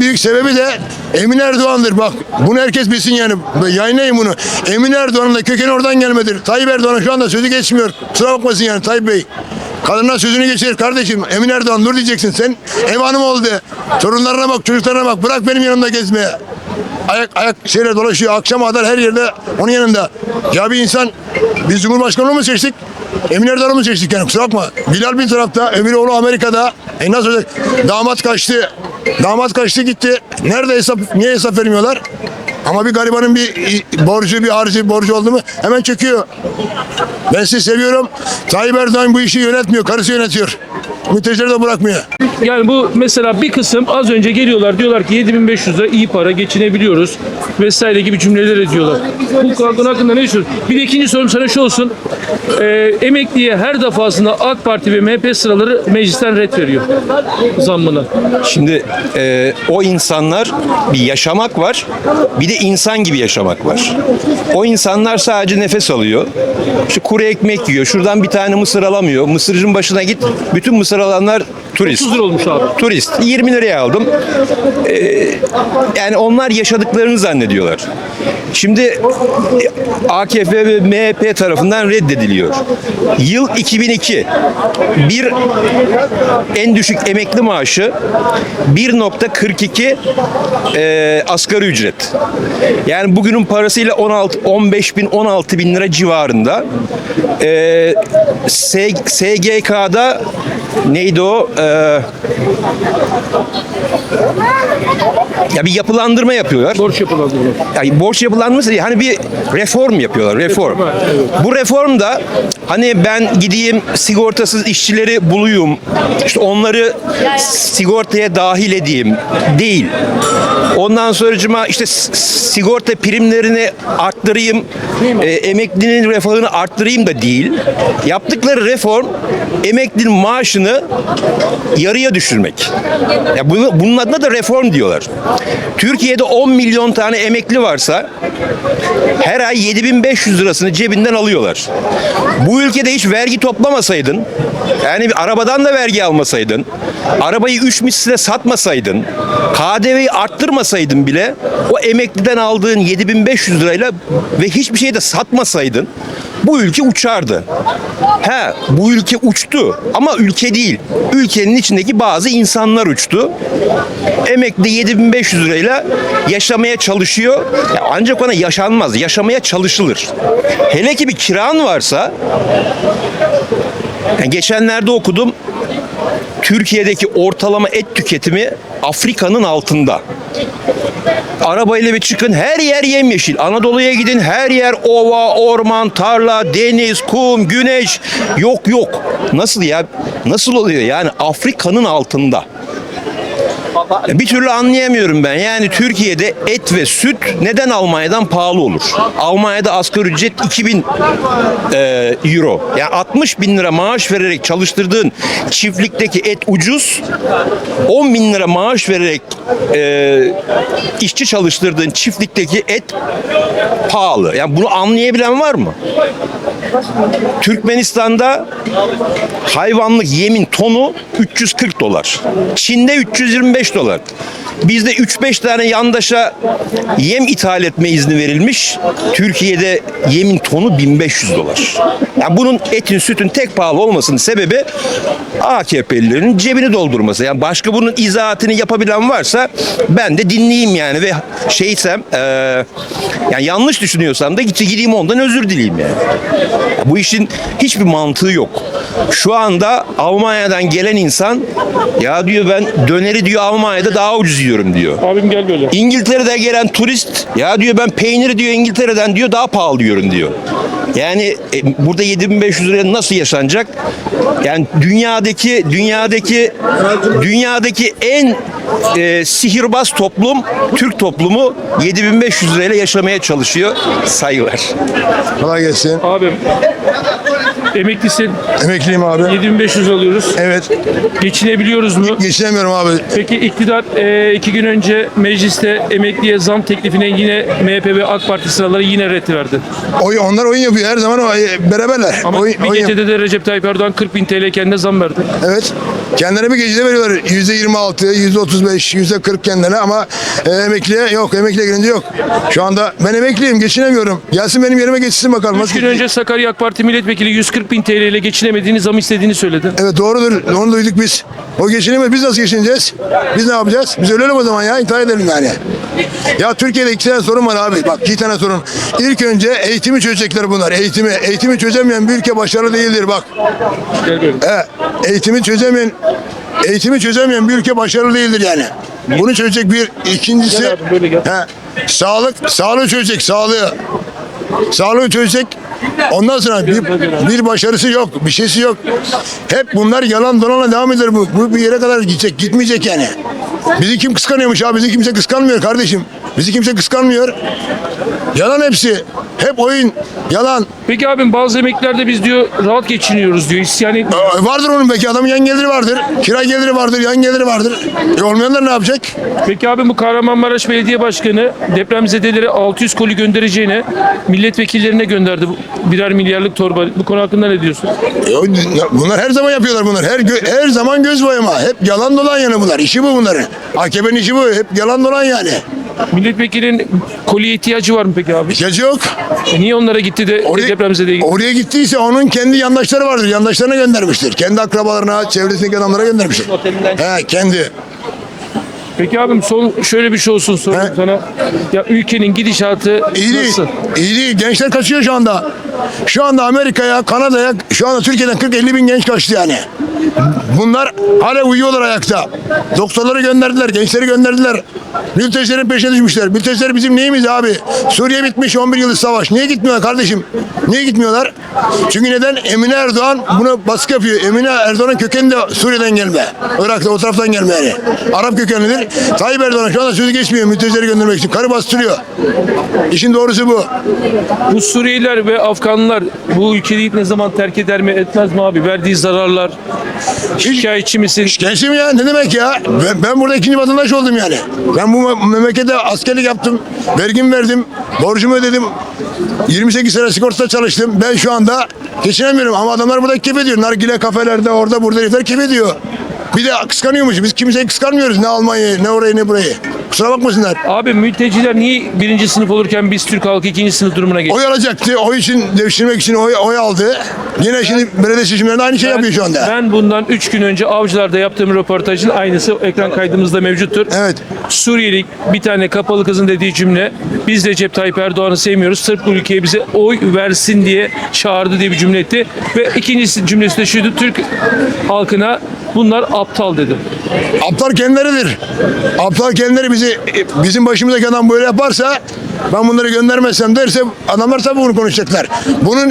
büyük sebebi de Emin Erdoğan'dır. Bak bunu herkes bilsin yani. Yayınlayın bunu. Emin Erdoğan'ın da kökeni oradan gelmedir. Tayyip Erdoğan'ın şu anda sözü geçmiyor. Kusura bakmasın yani Tayyip Bey. Kadınlar sözünü geçirir kardeşim. Emin Erdoğan dur diyeceksin. Sen ev hanımı ol de. Torunlarına bak, çocuklarına bak. Bırak benim yanımda gezmeye. Ayak ayak şeyle dolaşıyor. Akşama kadar her yerde onun yanında. Ya bir insan biz Cumhurbaşkanı mı seçtik? Emin Erdoğan'ı mı seçtik yani kusura bakma. Bilal bir tarafta, öbür oğlu Amerika'da. E nasıl olacak? Damat kaçtı. Damat kaçtı gitti. Nerede hesap, niye hesap vermiyorlar? Ama bir garibanın bir borcu, bir harcı, bir borcu oldu mu hemen çöküyor. Ben sizi seviyorum. Tayyip Erdoğan bu işi yönetmiyor, karısı yönetiyor. Mültecileri de bırakmıyor. Yani bu mesela bir kısım az önce geliyorlar diyorlar ki 7500 lira iyi para geçinebiliyoruz vesaire gibi cümleler ediyorlar. Bu konu hakkında ne düşünüyorsun? Bir de ikinci sorum sana şu olsun. Ee, emekliye her defasında AK Parti ve MHP sıraları meclisten red veriyor zammına. Şimdi e, o insanlar bir yaşamak var, bir de insan gibi yaşamak var. O insanlar sadece nefes alıyor. İşte kuru ekmek yiyor. Şuradan bir tane mısır alamıyor. Mısırcının başına git. Bütün mısır alanlar turist. 30 lira olmuş abi. Turist. 20 liraya aldım. Ee, yani onlar yaşadıklarını zannediyorlar. Şimdi e, AKP ve MHP tarafından reddediliyor. Yıl 2002. Bir en düşük emekli maaşı 1.42 e, asgari ücret. Yani bugünün parasıyla 16 15 bin 16 bin lira civarında. E, SGK'da neydi o? E, ya bir yapılandırma yapıyorlar. Borç yapılandırma. Yani borç yapılanması değil, hani bir reform yapıyorlar, reform. Bu reform da hani ben gideyim sigortasız işçileri bulayım, işte onları sigortaya dahil edeyim değil. Ondan sonracıma işte sigorta primlerini arttırayım, e, emeklinin refahını arttırayım da değil. Yaptıkları reform emeklinin maaşını yarıya düşürmek. Ya bunu, bunun adına da reform diyorlar. Türkiye'de 10 milyon tane emekli varsa her ay 7500 lirasını cebinden alıyorlar. Bu ülkede hiç vergi toplamasaydın, yani bir arabadan da vergi almasaydın, arabayı 3 misle satmasaydın, KDV'yi arttırmasaydın bile o emekliden aldığın 7500 lirayla ve hiçbir şey de satmasaydın bu ülke uçardı. He, bu ülke uçtu ama ülke değil. Ülkenin içindeki bazı insanlar uçtu. Emekli 7500 lirayla yaşamaya çalışıyor. Ya ancak ona yaşanmaz, yaşamaya çalışılır. Hele ki bir kiran varsa yani geçenlerde okudum. Türkiye'deki ortalama et tüketimi Afrika'nın altında. Arabayla bir çıkın her yer yemyeşil. Anadolu'ya gidin her yer ova, orman, tarla, deniz, kum, güneş. Yok yok. Nasıl ya? Nasıl oluyor yani Afrika'nın altında? Bir türlü anlayamıyorum ben. Yani Türkiye'de et ve süt neden Almanya'dan pahalı olur? Almanya'da asgari ücret 2000 e, euro. Yani 60 bin lira maaş vererek çalıştırdığın çiftlikteki et ucuz. 10 bin lira maaş vererek e, işçi çalıştırdığın çiftlikteki et pahalı. Yani bunu anlayabilen var mı? Türkmenistan'da hayvanlık yemin tonu 340 dolar. Çin'de 325 dolar. Bizde 3-5 tane yandaşa yem ithal etme izni verilmiş. Türkiye'de yemin tonu 1500 dolar. Yani bunun etin sütün tek pahalı olmasının sebebi AKP'lilerin cebini doldurması. Yani başka bunun izahatını yapabilen varsa ben de dinleyeyim yani ve şeysem eee, yani yanlış düşünüyorsam da gideyim ondan özür dileyeyim yani. Bu işin hiçbir mantığı yok. Şu anda Almanya'dan gelen insan ya diyor ben döneri diyor Almanya'da daha ucuz yiyorum diyor. Abim gel böyle. İngiltere'de gelen turist ya diyor ben peyniri diyor İngiltere'den diyor daha pahalı yiyorum diyor. Yani e, burada 7500 liraya nasıl yaşanacak? Yani dünyadaki dünyadaki dünyadaki en e, sihirbaz toplum Türk toplumu 7500 lirayla yaşamaya çalışıyor. Saygılar. Kolay gelsin. Abim emeklisin. Emekliyim abi. 7500 alıyoruz. Evet. Geçinebiliyoruz mu? Geçinemiyorum abi. Peki iktidar e, iki gün önce mecliste emekliye zam teklifine yine MHP ve AK Parti sıraları yine red verdi. Oy, onlar oyun yapıyor her zaman o, e, beraberler. Ama oyun, bir oyun gecede de Recep Tayyip Erdoğan 40 bin TL kendine zam verdi. Evet. Kendine bir gecede veriyorlar. Yüzde 26, yüzde 35, yüzde 40 kendine ama e, emekliye yok. Emekliye girince yok. Şu anda ben emekliyim. Geçinemiyorum. Gelsin benim yerime geçsin bakalım. Üç gün önce Sakarya AK Parti milletvekili 140 bin TL ile geçinemediğini zam istediğini söyledi. Evet doğrudur. Onu duyduk biz. O geçinemez. Biz nasıl geçineceğiz? Biz ne yapacağız? Biz ölelim o zaman ya. İntihar edelim yani. Ya Türkiye'de iki tane sorun var abi. Bak iki tane sorun. İlk önce eğitimi çözecekler bunlar. Eğitimi. Eğitimi çözemeyen bir ülke başarılı değildir bak. He, eğitimi çözemeyen eğitimi çözemeyen bir ülke başarılı değildir yani. Bunu çözecek bir ikincisi Gel abi, böyle gel. he, sağlık sağlığı çözecek sağlığı. Sağlığı çözecek. Ondan sonra bir, bir başarısı yok, bir şeysi yok. Hep bunlar yalan dolanla devam eder bu. Bu bir yere kadar gidecek, gitmeyecek yani. Bizi kim kıskanıyormuş abi? Bizi kimse kıskanmıyor kardeşim. Bizi kimse kıskanmıyor. Yalan hepsi. Hep oyun, yalan. Peki abim bazı emeklilerde biz diyor rahat geçiniyoruz diyor. İsyan etmiyor. Vardır onun belki adamın yan geliri vardır. Kira geliri vardır, yan geliri vardır. E olmayanlar ne yapacak? Peki abi bu Kahramanmaraş Belediye Başkanı depremzedelere 600 koli göndereceğine milletvekillerine gönderdi bu birer milyarlık torba. Bu konu hakkında ne diyorsun? E o- ya bunlar her zaman yapıyorlar bunlar. Her gö- her zaman göz boyama. Hep yalan dolan yani bunlar. İşi bu bunların. AKP'nin işi bu. Hep yalan dolan yani. Milletvekilinin koliye ihtiyacı var mı peki abi? İhtiyacı yok. E niye onlara gitti de Oraya, depremzedeye gitti? oraya gittiyse onun kendi yandaşları vardır. Yandaşlarına göndermiştir. Kendi akrabalarına, çevresindeki adamlara göndermiştir. He, kendi. Peki abim son şöyle bir şey olsun sorayım He. sana. Ya ülkenin gidişatı İyi değil. nasıl? İyi değil. Gençler kaçıyor şu anda. Şu anda Amerika'ya, Kanada'ya, şu anda Türkiye'den 40-50 bin genç kaçtı yani. Bunlar hala uyuyorlar ayakta. Doktorları gönderdiler, gençleri gönderdiler. Mültecilerin peşine düşmüşler. Mülteciler bizim neyimiz abi? Suriye bitmiş 11 yıllık savaş. Niye gitmiyorlar kardeşim? Niye gitmiyorlar? Çünkü neden? Emine Erdoğan buna baskı yapıyor. Emine Erdoğan'ın kökeni de Suriye'den gelme. Irak'ta o taraftan gelme yani. Arap kökenlidir. Tayyip Erdoğan şu anda sözü geçmiyor mültecileri göndermek için. Karı bastırıyor. İşin doğrusu bu. Bu Suriyeliler ve Afganlar bu ülkeyi ne zaman terk eder mi etmez mi abi? Verdiği zararlar şikayetçi misin? Gençim ya ne demek ya? Ben, ben burada ikinci vatandaş oldum yani. Ben bu memlekete askerlik yaptım. Vergimi verdim. Borcumu ödedim. 28 sene sigortada çalıştım. Ben şu anda geçinemiyorum ama adamlar burada keyif ediyor. Nargile kafelerde orada burada herifler keyif ediyor. Bir de kıskanıyormuş. Biz kimseyi kıskanmıyoruz. Ne Almanya'yı, ne orayı, ne burayı. Kusura bakmasınlar. Abi mülteciler niye birinci sınıf olurken biz Türk halkı ikinci sınıf durumuna geçti? Oy alacaktı. Oy için devşirmek için oy, oy aldı. Yine şimdi belediye seçimlerinde aynı şey yapıyor şu anda. Ben bundan 3 gün önce Avcılar'da yaptığım röportajın aynısı ekran kaydımızda mevcuttur. Evet. Suriyeli bir tane kapalı kızın dediği cümle biz Recep Tayyip Erdoğan'ı sevmiyoruz. Sırf bu ülkeye bize oy versin diye çağırdı diye bir cümle etti. Ve ikincisi cümlesi de şuydu. Türk halkına bunlar aptal dedim. Aptal kendileridir. Aptal kendileri bizi bizim başımızdaki adam böyle yaparsa ben bunları göndermezsem derse adamlar tabii bunu konuşacaklar. Bunun en